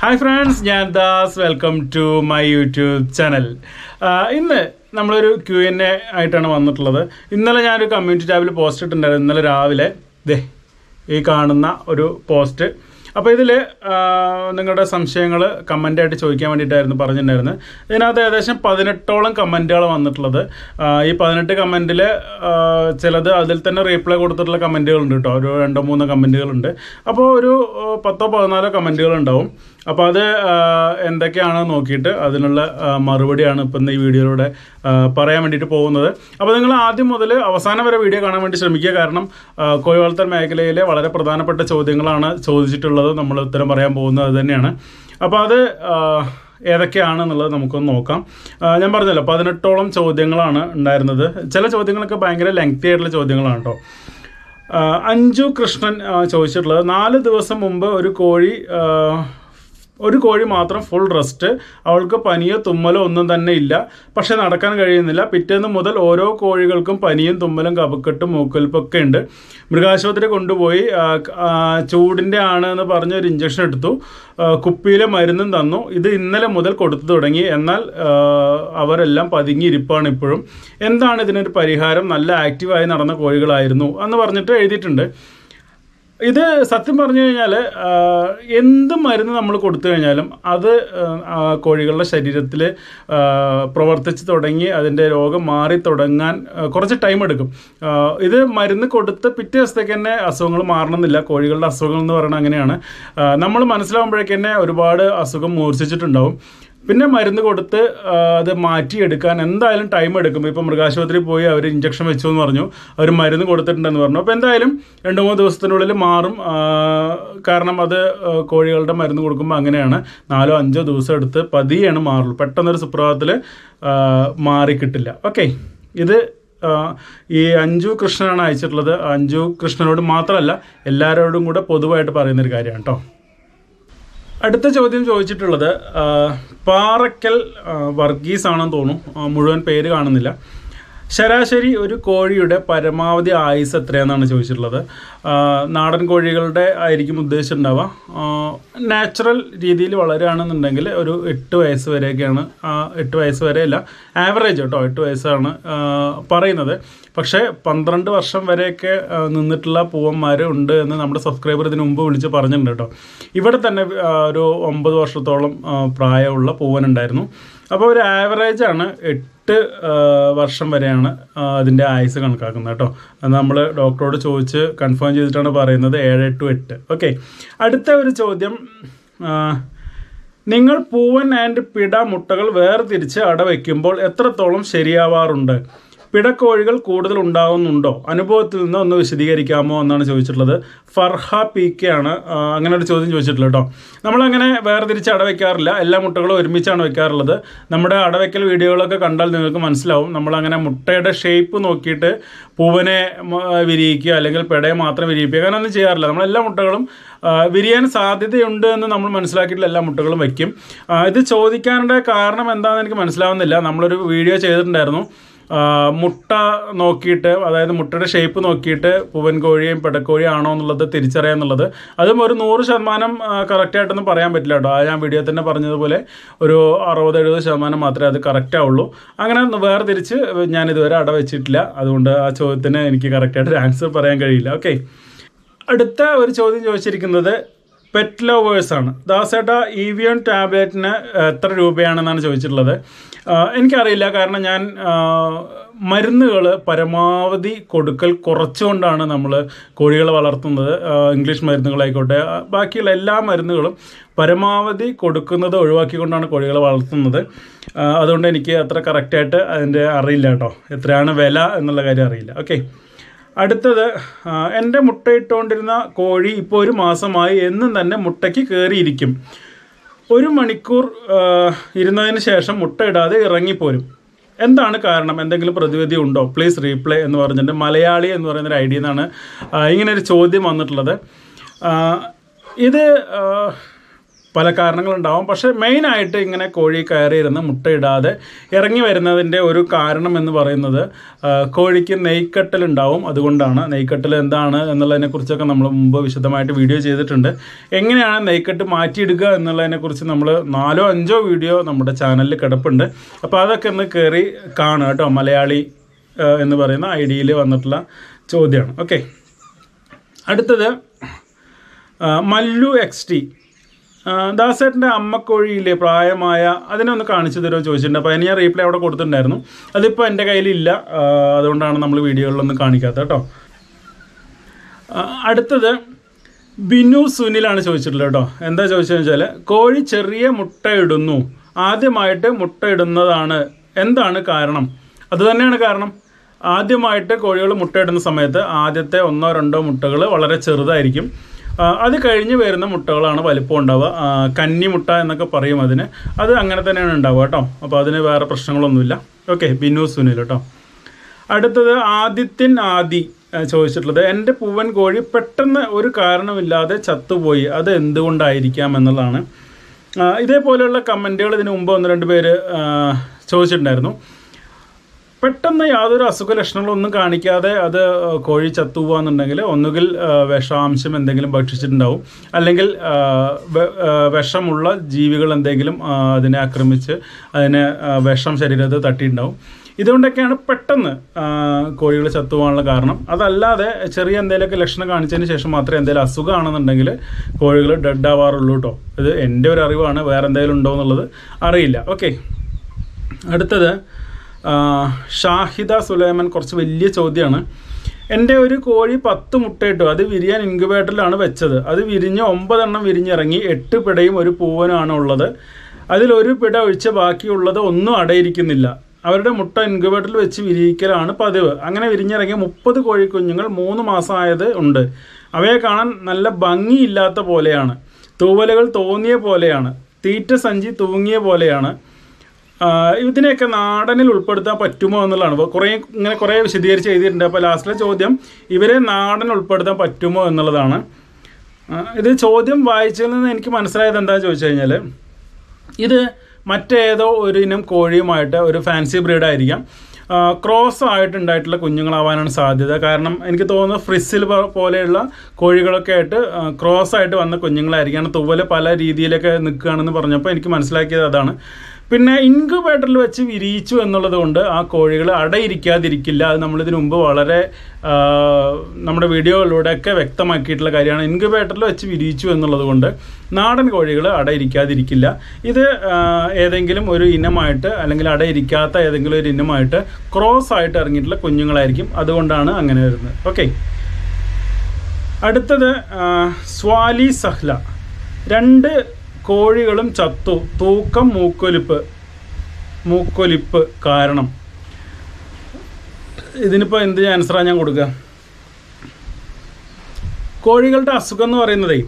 Hi friends ഞാൻ Das. Welcome to my YouTube channel ഇന്ന് നമ്മളൊരു ക്യു എൻ എ ആയിട്ടാണ് വന്നിട്ടുള്ളത്. ഇന്നലെ ഞാനൊരു കമ്മ്യൂണിറ്റി ടാബിൽ പോസ്റ്റ് ഇട്ടിട്ടുണ്ടായിരുന്നു. ഇന്നലെ രാവിലെ ദേ ഈ കാണുന്ന ഒരു പോസ്റ്റ് അപ്പോൾ ഇതിൽ നിങ്ങളുടെ സംശയങ്ങൾ കമന്റായിട്ട് ചോദിക്കാൻ വേണ്ടിയിട്ടായിരുന്നു പറഞ്ഞിട്ടുണ്ടായിരുന്നത്. ഇതിനകത്ത് ഏകദേശം പതിനെട്ടോളം കമന്റുകൾ വന്നിട്ടുള്ളത്. ഈ പതിനെട്ട് കമന്റിൽ ചിലത് അതിൽ തന്നെ റീപ്ലൈ കൊടുത്തിട്ടുള്ള കമന്റുകളുണ്ട് കേട്ടോ ഒരു രണ്ടോ മൂന്നോ കമന്റുകളുണ്ട് അപ്പോൾ ഒരു പത്തോ പതിനാലോ കമന്റുകൾ ഉണ്ടാവും. അപ്പോൾ അത് എന്തൊക്കെയാണ് നോക്കിയിട്ട് അതിനുള്ള മറുപടിയാണ് ഇപ്പം ഈ വീഡിയോയിലൂടെ പറയാൻ വേണ്ടിയിട്ട് പോകുന്നത്. അപ്പോൾ നിങ്ങൾ ആദ്യം മുതൽ അവസാനം വരെ വീഡിയോ കാണാൻ വേണ്ടി ശ്രമിക്കുക. കാരണം കോഴിവളർത്തൽ കോഴി വളർത്തൽ മേഖലയിലെ വളരെ പ്രധാനപ്പെട്ട ചോദ്യങ്ങളാണ് ചോദിച്ചിട്ടുള്ളത്. നമ്മൾ ഉത്തരം പറയാൻ പോകുന്നത് തന്നെയാണ്. അപ്പോൾ അത് ഏതൊക്കെയാണെന്നുള്ളത് നമുക്കൊന്ന് നോക്കാം. ഞാൻ പറഞ്ഞല്ലോ പതിനെട്ടോളം ചോദ്യങ്ങളാണ് ഉണ്ടായിരുന്നത്. ചില ചോദ്യങ്ങളൊക്കെ ഭയങ്കര ലെങ്തി ആയിട്ടുള്ള ചോദ്യങ്ങളാണ് കേട്ടോ അഞ്ജു കൃഷ്ണൻ ചോദിച്ചിട്ടുള്ളത് നാല് ദിവസം മുമ്പ് ഒരു കോഴി ഒരു കോഴി മാത്രം ഫുൾ റെസ്റ്റ് അവൾക്ക് പനിയോ തുമ്മലോ ഒന്നും തന്നെ ഇല്ല. പക്ഷെ നടക്കാൻ കഴിയുന്നില്ല. പിറ്റേന്ന് മുതൽ ഓരോ കോഴികൾക്കും പനിയും തുമ്മലും കപക്കെട്ടും മൂക്കൽപ്പൊക്കെ ഉണ്ട്. മൃഗാശുപത്രി കൊണ്ടുപോയി ചൂടിന്റെ ആണ് എന്ന് പറഞ്ഞ് ഒരു ഇഞ്ചക്ഷൻ എടുത്തു. കുപ്പിയിലെ മരുന്നും തന്നു. ഇത് ഇന്നലെ മുതൽ കൊടുത്തു തുടങ്ങി. എന്നാൽ അവരെല്ലാം പതുങ്ങിയിരിപ്പാണ് ഇപ്പോഴും. എന്താണ് ഇതിനൊരു പരിഹാരം? നല്ല ആക്റ്റീവായി നടന്ന കോഴികളായിരുന്നു എന്ന് പറഞ്ഞിട്ട് എഴുതിയിട്ടുണ്ട്. ഇത് സത്യം പറഞ്ഞു കഴിഞ്ഞാൽ എന്ത് മരുന്ന് നമ്മൾ കൊടുത്തു കഴിഞ്ഞാലും അത് കോഴികളുടെ ശരീരത്തിൽ പ്രവർത്തിച്ച് തുടങ്ങി അതിന്റെ രോഗം മാറി തുടങ്ങാൻ കുറച്ച് ടൈം എടുക്കും. ഇത് മരുന്ന് കൊടുത്ത് പിറ്റേ ദിവസത്തേക്ക് തന്നെ അസുഖങ്ങൾ മാറണമെന്നില്ല. കോഴികളുടെ അസുഖങ്ങൾ എന്ന് പറയുന്നത് അങ്ങനെയാണ്. നമ്മൾ മനസ്സിലാവുമ്പോഴേക്കന്നെ ഒരുപാട് അസുഖം മൂർച്ഛിച്ചിട്ടുണ്ടാവും. പിന്നെ മരുന്ന് കൊടുത്ത് അത് മാറ്റിയെടുക്കാൻ എന്തായാലും ടൈം എടുക്കും ഇപ്പോൾ മൃഗാശുപത്രിയിൽ പോയി അവർ ഇഞ്ചക്ഷൻ വെച്ചു എന്ന് പറഞ്ഞു. അവർ മരുന്ന് കൊടുത്തിട്ടുണ്ടെന്ന് പറഞ്ഞു. അപ്പോൾ എന്തായാലും രണ്ട് മൂന്ന് ദിവസത്തിനുള്ളിൽ മാറും. കാരണം അത് കോഴികളുടെ മരുന്ന് കൊടുക്കുമ്പോൾ അങ്ങനെയാണ്. നാലോ അഞ്ചോ ദിവസം എടുത്ത് പതിയാണ് മാറുള്ളൂ. പെട്ടെന്നൊരു സുപ്രഭാതത്തിൽ മാറിക്കിട്ടില്ല. ഓക്കെ. ഇത് ഈ അഞ്ജു കൃഷ്ണനാണ് അയച്ചിട്ടുള്ളത്. അഞ്ജു കൃഷ്ണനോട് മാത്രമല്ല എല്ലാവരോടും കൂടെ പൊതുവായിട്ട് പറയുന്നൊരു കാര്യമാണ് കേട്ടോ അടുത്ത ചോദ്യം ചോദിച്ചിട്ടുള്ളത് പാറക്കൽ വർഗീസ് ആണെന്ന് തോന്നുന്നു. മുഴുവൻ പേര് കാണുന്നില്ല. ശരാശരി ഒരു കോഴിയുടെ പരമാവധി ആയുസ് എത്രയാണെന്നാണ് ചോദിച്ചിട്ടുള്ളത്. നാടൻ കോഴികളുടെ ആയിരിക്കും ഉദ്ദേശിച്ചിട്ടുണ്ടാവുക നാച്ചുറൽ രീതിയിൽ വളരുകയാണെന്നുണ്ടെങ്കിൽ ഒരു എട്ട് വയസ്സ് വരെയൊക്കെയാണ് എട്ട് വയസ്സ് വരെ അല്ല ആവറേജ് കേട്ടോ എട്ട് വയസ്സാണ് പറയുന്നത്. പക്ഷേ പന്ത്രണ്ട് വർഷം വരെയൊക്കെ നിന്നിട്ടുള്ള പൂവന്മാർ ഉണ്ട് എന്ന് നമ്മുടെ സബ്സ്ക്രൈബർ ഇതിന് മുമ്പ് വിളിച്ച് പറഞ്ഞിട്ടുണ്ട് കേട്ടോ. ഇവിടെ തന്നെ ഒരു ഒമ്പത് വർഷത്തോളം പ്രായമുള്ള പൂവൻ ഉണ്ടായിരുന്നു അപ്പോൾ ഒരു ആവറേജാണ് ആണ് എട്ട് വർഷം വരെയാണ് അതിന്റെ ആയുസ് കണക്കാക്കുന്നത് കേട്ടോ. നമ്മൾ ഡോക്ടറോട് ചോദിച്ച് കൺഫേം ചെയ്തിട്ടാണ് പറയുന്നത് ഏഴ് ടു എട്ട്. ഓക്കെ അടുത്ത ഒരു ചോദ്യം നിങ്ങൾ പൂവൻ ആൻഡ് പിട മുട്ടകൾ വേർതിരിച്ച് അടവയ്ക്കുമ്പോൾ എത്രത്തോളം ശരിയാവാറുണ്ട്? പിടക്കോഴികൾ കൂടുതൽ ഉണ്ടാകുന്നുണ്ടോ അനുഭവത്തിൽ നിന്ന് ഒന്ന് വിശദീകരിക്കാമോ എന്നാണ് ചോദിച്ചിട്ടുള്ളത്. ഫർഹ പി കെ ആണ് അങ്ങനെ ഒരു ചോദ്യം ചോദിച്ചിട്ടുള്ളത് കേട്ടോ നമ്മളങ്ങനെ വേർതിരിച്ച് അടവയ്ക്കാറില്ല എല്ലാ മുട്ടകളും ഒരുമിച്ചാണ് വെക്കാറുള്ളത്. നമ്മുടെ അടവയ്ക്കൽ വീഡിയോകളൊക്കെ കണ്ടാൽ നിങ്ങൾക്ക് മനസ്സിലാവും. നമ്മളങ്ങനെ മുട്ടയുടെ ഷേപ്പ് നോക്കിയിട്ട് പൂവനെ വിരിയിക്കുക അല്ലെങ്കിൽ പെടയെ മാത്രം വിരിയിക്കുക അങ്ങനെ ഒന്നും ചെയ്യാറില്ല. നമ്മൾ എല്ലാ മുട്ടകളും വിരിയാൻ സാധ്യതയുണ്ട് എന്ന് നമ്മൾ മനസ്സിലാക്കിയിട്ടുള്ള എല്ലാ മുട്ടകളും വയ്ക്കും ഇത് ചോദിക്കാനുള്ള കാരണം എന്താണെന്ന് എനിക്ക് മനസ്സിലാവുന്നില്ല. നമ്മളൊരു വീഡിയോ ചെയ്തിട്ടുണ്ടായിരുന്നു. മുട്ട നോക്കിയിട്ട് അതായത് മുട്ടയുടെ ഷേപ്പ് നോക്കിയിട്ട് പൂവൻ കോഴിയും പെടക്കോഴിയും ആണോ എന്നുള്ളത് തിരിച്ചറിയാന്നുള്ളത് അതും ഒരു നൂറ് ശതമാനം കറക്റ്റായിട്ടൊന്നും പറയാൻ പറ്റില്ല കേട്ടോ. അത് ഞാൻ വീഡിയോ തന്നെ പറഞ്ഞതുപോലെ ഒരു അറുപത് എഴുപത് ശതമാനം മാത്രമേ അത് കറക്റ്റ് ആവുള്ളൂ. അങ്ങനെ വേർതിരിച്ച് ഞാൻ ഇതുവരെ അട വെച്ചിട്ടില്ല. അതുകൊണ്ട് ആ ചോദ്യത്തിന് എനിക്ക് കറക്റ്റായിട്ട് ആൻസർ പറയാൻ കഴിയില്ല. ഓക്കെ അടുത്ത ഒരു ചോദ്യം ചോദിച്ചിരിക്കുന്നത് പെറ്റ് ലവേഴ്സ് ആണ്. ദാസേട്ട ഇ വി എൻ ടാബ്ലറ്റിന് എത്ര രൂപയാണെന്നാണ് ചോദിച്ചിട്ടുള്ളത്. എനിക്കറിയില്ല. കാരണം ഞാൻ മരുന്നുകൾ പരമാവധി കൊടുക്കൽ കുറച്ചുകൊണ്ടാണ് നമ്മൾ കോഴികളെ വളർത്തുന്നത്. ഇംഗ്ലീഷ് മരുന്നുകളായിക്കോട്ടെ. ബാക്കിയുള്ള എല്ലാ മരുന്നുകളും പരമാവധി കൊടുക്കുന്നത് ഒഴിവാക്കിക്കൊണ്ടാണ് കോഴികളെ വളർത്തുന്നത്. അതുകൊണ്ട് എനിക്ക് അത്ര കറക്റ്റായിട്ട് അതിന്റെ അറിയില്ല കേട്ടോ. എത്രയാണ് വില എന്നുള്ള കാര്യം അറിയില്ല. ഓക്കെ അടുത്തത് എന്റെ മുട്ടയിട്ടുകൊണ്ടിരുന്ന കോഴി ഇപ്പോൾ ഒരു മാസമായി എന്നും തന്നെ മുട്ടയ്ക്ക് കയറിയിരിക്കും. ഒരു മണിക്കൂർ ഇരുന്നതിന് ശേഷം മുട്ട ഇടാതെ ഇറങ്ങിപ്പോരും. എന്താണ് കാരണം? എന്തെങ്കിലും പ്രതിവിധി ഉണ്ടോ? പ്ലീസ് റീപ്ലൈ എന്ന് പറഞ്ഞിട്ട് മലയാളി എന്ന് പറയുന്ന ഒരു ഐ ഡിയിൽ നിന്നാണ് ഇങ്ങനെ ഒരു ചോദ്യം വന്നിട്ടുള്ളത്. ഇത് പല കാരണങ്ങളുണ്ടാവും. പക്ഷേ മെയിനായിട്ട് ഇങ്ങനെ കോഴി കയറിയിരുന്ന് മുട്ടയിടാതെ ഇറങ്ങി വരുന്നതിന്റെ ഒരു കാരണം എന്ന് പറയുന്നത് കോഴിക്ക് നെയ്ക്കട്ടലുണ്ടാവും അതുകൊണ്ടാണ് നെയ്ക്കട്ടൽ എന്താണ് എന്നുള്ളതിനെക്കുറിച്ചൊക്കെ നമ്മൾ മുമ്പ് വിശദമായിട്ട് വീഡിയോ ചെയ്തിട്ടുണ്ട്. എങ്ങനെയാണ് നെയ്ക്കട്ട് മാറ്റിയിടുക എന്നുള്ളതിനെക്കുറിച്ച് നമ്മൾ നാലോ അഞ്ചോ വീഡിയോ നമ്മുടെ ചാനലിൽ കിടപ്പുണ്ട്. അപ്പോൾ അതൊക്കെ ഒന്ന് കയറി കാണുക കേട്ടോ. മലയാളി എന്ന് പറയുന്ന ഐ ഡിയിൽ വന്നിട്ടുള്ള ചോദ്യമാണ്. ഓക്കെ. അടുത്തത് മല്ലു എക്സ് ടി. ദാസേട്ടന്റെ അമ്മക്കോഴിയില്ലേ പ്രായമായ? അതിനെ ഒന്ന് കാണിച്ചു തരുമോ ചോദിച്ചിട്ടുണ്ട്. അപ്പോൾ അതിന് ഞാൻ റീപ്ലൈ അവിടെ കൊടുത്തിട്ടുണ്ടായിരുന്നു. അതിപ്പോൾ എന്റെ കയ്യിലില്ല. അതുകൊണ്ടാണ് നമ്മൾ വീഡിയോകളിലൊന്നും കാണിക്കാത്തത് കേട്ടോ. അടുത്തത് ബിനു സുനിലാണ് ചോദിച്ചിട്ടുള്ളത് കേട്ടോ. എന്താ ചോദിച്ചതെന്ന് വെച്ചാൽ കോഴി ചെറിയ മുട്ട ഇടുന്നു ആദ്യമായിട്ട് മുട്ട ഇടുന്നതാണ് എന്താണ് കാരണം? അത് തന്നെയാണ് കാരണം. ആദ്യമായിട്ട് കോഴികൾ മുട്ടയിടുന്ന സമയത്ത് ആദ്യത്തെ ഒന്നോ രണ്ടോ മുട്ടകൾ വളരെ ചെറുതായിരിക്കും. അത് കഴിഞ്ഞ് വരുന്ന മുട്ടകളാണ് വലിപ്പം ഉണ്ടാവുക. കന്നിമുട്ട കന്നി മുട്ട എന്നൊക്കെ പറയും അതിന്. അത് അങ്ങനെ തന്നെയാണ് ഉണ്ടാവുക കേട്ടോ. അപ്പോൾ അതിന് വേറെ പ്രശ്നങ്ങളൊന്നുമില്ല. ഓക്കെ ബിനു സുനിൽ കേട്ടോ. അടുത്തത് ആദിത്യൻ ആദി ചോദിച്ചിട്ടുള്ളത് എന്റെ പൂവൻ കോഴി പെട്ടെന്ന് ഒരു കാരണമില്ലാതെ ചത്തുപോയി. അത് എന്തുകൊണ്ടായിരിക്കാം എന്നുള്ളതാണ്. ഇതേപോലെയുള്ള കമന്റുകൾ ഇതിനു മുമ്പ് ഒന്ന് രണ്ട് പേര് ചോദിച്ചിട്ടുണ്ടായിരുന്നു. പെട്ടെന്ന് യാതൊരു അസുഖ ലക്ഷണങ്ങളൊന്നും കാണിക്കാതെ അത് കോഴി ചത്തുപോകാന്നുണ്ടെങ്കിൽ ഒന്നുകിൽ വിഷാംശം എന്തെങ്കിലും ഭക്ഷിച്ചിട്ടുണ്ടാവും. അല്ലെങ്കിൽ വിഷമുള്ള ജീവികൾ എന്തെങ്കിലും അതിനെ ആക്രമിച്ച് അതിനെ വിഷം ശരീരത്ത് തട്ടിയിട്ടുണ്ടാവും. ഇതുകൊണ്ടൊക്കെയാണ് പെട്ടെന്ന് കോഴികൾ ചത്തുപോകാനുള്ള കാരണം. അതല്ലാതെ ചെറിയ എന്തെങ്കിലുമൊക്കെ ലക്ഷണം കാണിച്ചതിന് ശേഷം മാത്രമേ എന്തെങ്കിലും അസുഖമാണെന്നുണ്ടെങ്കിൽ കോഴികൾ ഡെഡ് ആവാറുള്ളൂ കേട്ടോ ഇത് എന്റെ ഒരു അറിവാണ്. വേറെ എന്തെങ്കിലും ഉണ്ടോ എന്നുള്ളത് അറിയില്ല. ഓക്കെ അടുത്തത് ഷാഹിദ സുലൈമൻ കുറച്ച് വലിയ ചോദ്യമാണ് എന്റെ ഒരു കോഴി പത്ത് മുട്ടയിട്ടു. അത് വിരിയാൻ ഇൻക്യുബേറ്ററിലാണ് വെച്ചത്. അത് വിരിഞ്ഞ് ഒമ്പതെണ്ണം വിരിഞ്ഞിറങ്ങി എട്ട് പിടയും ഒരു പൂവനുമാണ് ഉള്ളത്. അതിലൊരു പിട ഒഴിച്ച് ബാക്കിയുള്ളത് ഒന്നും അടയിരിക്കുന്നില്ല. അവരുടെ മുട്ട ഇൻക്യുബേറ്ററിൽ വെച്ച് വിരിയിക്കലാണ് പതിവ്. അങ്ങനെ വിരിഞ്ഞിറങ്ങിയ മുപ്പത് കോഴിക്കുഞ്ഞുങ്ങൾ മൂന്ന് മാസമായത് ഉണ്ട്. അവയെ കാണാൻ നല്ല ഭംഗിയില്ലാത്ത പോലെയാണ്. തൂവലുകൾ തോന്നിയ പോലെയാണ്. തീറ്റ സഞ്ചി തൂങ്ങിയ പോലെയാണ്. ഇതിനെയൊക്കെ നാടനിൽ ഉൾപ്പെടുത്താൻ പറ്റുമോ എന്നുള്ളതാണ്. കുറേ ഇങ്ങനെ കുറേ വിശദീകരിച്ച് എഴുതിയിട്ടുണ്ട്. അപ്പോൾ ലാസ്റ്റിലെ ചോദ്യം ഇവരെ നാടൻ ഉൾപ്പെടുത്താൻ പറ്റുമോ എന്നുള്ളതാണ്. ഇത് ചോദ്യം വായിച്ചതിൽ നിന്ന് എനിക്ക് മനസ്സിലായത് എന്താണെന്ന് ചോദിച്ചു കഴിഞ്ഞാൽ ഇത് മറ്റേതോ ഒരു ഇനം കോഴിയുമായിട്ട് ഒരു ഫാൻസി ബ്രീഡായിരിക്കാം ക്രോസ് ആയിട്ടുണ്ടായിട്ടുള്ള കുഞ്ഞുങ്ങളാവാനാണ് സാധ്യത. കാരണം എനിക്ക് തോന്നുന്നു ഫ്രിസിൽ പോലെയുള്ള കോഴികളൊക്കെ ആയിട്ട് ക്രോസ് ആയിട്ട് വന്ന കുഞ്ഞുങ്ങളായിരിക്കും. കാരണം തൂവൽ പല രീതിയിലൊക്കെ നിൽക്കുകയാണെന്ന് പറഞ്ഞപ്പോൾ എനിക്ക് മനസ്സിലാക്കിയത് അതാണ്. പിന്നെ ഇൻക്യുബേറ്ററിൽ വെച്ച് വിരിയിച്ചു എന്നുള്ളത് കൊണ്ട് ആ കോഴികൾ അടയിരിക്കാതിരിക്കില്ല. അത് നമ്മളിതിനു മുമ്പ് വളരെ നമ്മുടെ വീഡിയോകളിലൂടെയൊക്കെ വ്യക്തമാക്കിയിട്ടുള്ള കാര്യമാണ്. ഇൻക്യുബേറ്ററിൽ വെച്ച് വിരിയിച്ചു എന്നുള്ളത് കൊണ്ട് നാടൻ കോഴികൾ അടയിരിക്കാതിരിക്കില്ല. ഇത് ഏതെങ്കിലും ഒരു ഇനമായിട്ട് അല്ലെങ്കിൽ അടയിരിക്കാത്ത ഏതെങ്കിലും ഒരു ഇനമായിട്ട് ക്രോസ് ആയിട്ട് ഇറങ്ങിയിട്ടുള്ള കുഞ്ഞുങ്ങളായിരിക്കും. അതുകൊണ്ടാണ് അങ്ങനെ വരുന്നത്. ഓക്കെ. അടുത്തത് സ്വാലി സഹ്ല. രണ്ട് കോഴികളും ചത്തു. തൂക്കം മൂക്കൊലിപ്പ്. മൂക്കൊലിപ്പ് കാരണം. ഇതിനിപ്പോൾ എന്ത് ആൻസറാണ് ഞാൻ കൊടുക്കുക കോഴികളുടെ അസുഖം എന്ന് പറയുന്നതേ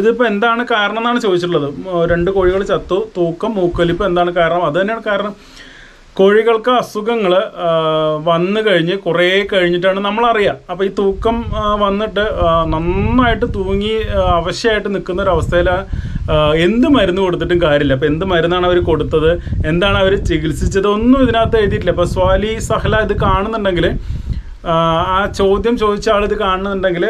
ഇതിപ്പോ ഇതിപ്പോൾ എന്താണ് കാരണം എന്നാണ് ചോദിച്ചിട്ടുള്ളത്. രണ്ട് കോഴികൾ ചത്തു തൂക്കം മൂക്കൊലിപ്പ് എന്താണ് കാരണം? അത് തന്നെയാണ് കാരണം. കോഴികൾക്ക് അസുഖങ്ങൾ വന്നു കഴിഞ്ഞ് കുറേ കഴിഞ്ഞിട്ടാണ് നമ്മളറിയുക അപ്പോൾ ഈ തൂക്കം വന്നിട്ട് നന്നായിട്ട് തൂങ്ങി അവശ്യമായിട്ട് നിൽക്കുന്ന ഒരു എന്ത് മരുന്ന് കൊടുത്തിട്ടും കാര്യമില്ല. അപ്പോൾ എന്ത് മരുന്നാണ് അവർ കൊടുത്തത്? എന്താണ് അവർ ചികിത്സിച്ചത്? ഒന്നും ഇതിനകത്ത് എഴുതിയിട്ടില്ല. അപ്പോൾ സ്വാലി സഹല ഇത് കാണുന്നുണ്ടെങ്കിൽ ആ, ചോദ്യം ചോദിച്ച ആൾ ഇത് കാണുന്നുണ്ടെങ്കിൽ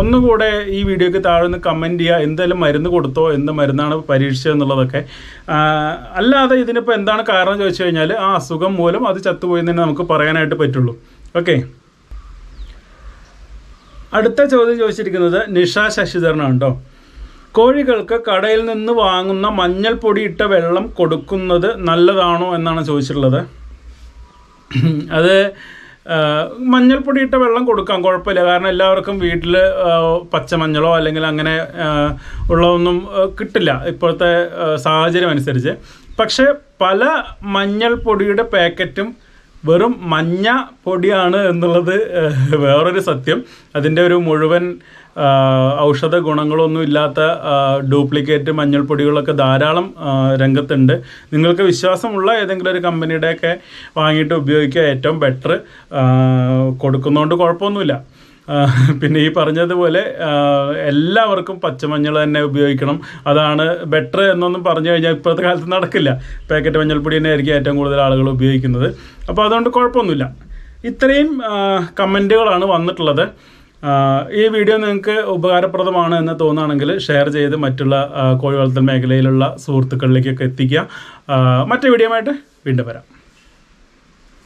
ഒന്നുകൂടെ ഈ വീഡിയോക്ക് താഴെ ഒന്ന് കമന്റ് ചെയ്യുക എന്തെങ്കിലും മരുന്ന് കൊടുത്തോ എന്ത് മരുന്നാണ് പരീക്ഷിച്ചത് എന്നുള്ളതൊക്കെ. അല്ലാതെ ഇതിനിപ്പോൾ എന്താണ് കാരണം ചോദിച്ചു കഴിഞ്ഞാൽ ആ അസുഖം മൂലം അത് ചത്തുപോയി തന്നെ നമുക്ക് പറയാനായിട്ട് പറ്റുള്ളൂ. ഓക്കെ അടുത്ത ചോദ്യം ചോദിച്ചിരിക്കുന്നത് നിഷ ശശിധരനാണ് കേട്ടോ കോഴികൾക്ക് കടയിൽ നിന്ന് വാങ്ങുന്ന മഞ്ഞൾപ്പൊടി ഇട്ട വെള്ളം കൊടുക്കുന്നത് നല്ലതാണോ എന്നാണ് ചോദിച്ചിട്ടുള്ളത്. അത് മഞ്ഞൾപ്പൊടി ഇട്ട വെള്ളം കൊടുക്കാം കുഴപ്പമില്ല. കാരണം എല്ലാവർക്കും വീട്ടിൽ പച്ചമഞ്ഞളോ അല്ലെങ്കിൽ അങ്ങനെ ഉള്ളതൊന്നും കിട്ടില്ല ഇപ്പോഴത്തെ സാഹചര്യം അനുസരിച്ച്. പക്ഷേ പല മഞ്ഞൾപ്പൊടിയുടെ പാക്കറ്റും വെറും മഞ്ഞ പൊടിയാണ് എന്നുള്ളത് വേറൊരു സത്യം. അതിന്റെ ഒരു മുഴുവൻ ഔഷധ ഗുണങ്ങളൊന്നും ഇല്ലാത്ത ഡ്യൂപ്ലിക്കേറ്റ് മഞ്ഞൾപ്പൊടികളൊക്കെ ധാരാളം രംഗത്തുണ്ട്. നിങ്ങൾക്ക് വിശ്വാസമുള്ള ഏതെങ്കിലും ഒരു കമ്പനിയുടെയൊക്കെ വാങ്ങിയിട്ട് ഉപയോഗിക്കുക ഏറ്റവും ബെറ്റർ കൊടുക്കുന്നതുകൊണ്ട് കുഴപ്പമൊന്നുമില്ല. പിന്നെ ഈ പറഞ്ഞതുപോലെ എല്ലാവർക്കും പച്ചമഞ്ഞൾ തന്നെ ഉപയോഗിക്കണം. അതാണ് ബെറ്റർ എന്നൊന്നും പറഞ്ഞു കഴിഞ്ഞാൽ ഇപ്പോഴത്തെ കാലത്ത് നടക്കില്ല. പാക്കറ്റ് മഞ്ഞൾപ്പൊടി തന്നെ ആയിരിക്കും ഏറ്റവും കൂടുതൽ ആളുകൾ ഉപയോഗിക്കുന്നത്. അപ്പോൾ അതുകൊണ്ട് കുഴപ്പമൊന്നുമില്ല. ഇത്രയും കമന്റുകളാണ് വന്നിട്ടുള്ളത്. ഈ വീഡിയോ നിങ്ങൾക്ക് ഉപകാരപ്രദമാണ് എന്ന് തോന്നുകയാണെങ്കിൽ ഷെയർ ചെയ്ത് മറ്റുള്ള കോഴി വളർത്തൽ മേഖലയിലുള്ള സുഹൃത്തുക്കളിലേക്കൊക്കെ എത്തിക്കുക. മറ്റു വീഡിയോ ആയിട്ട് വീണ്ടും വരാം.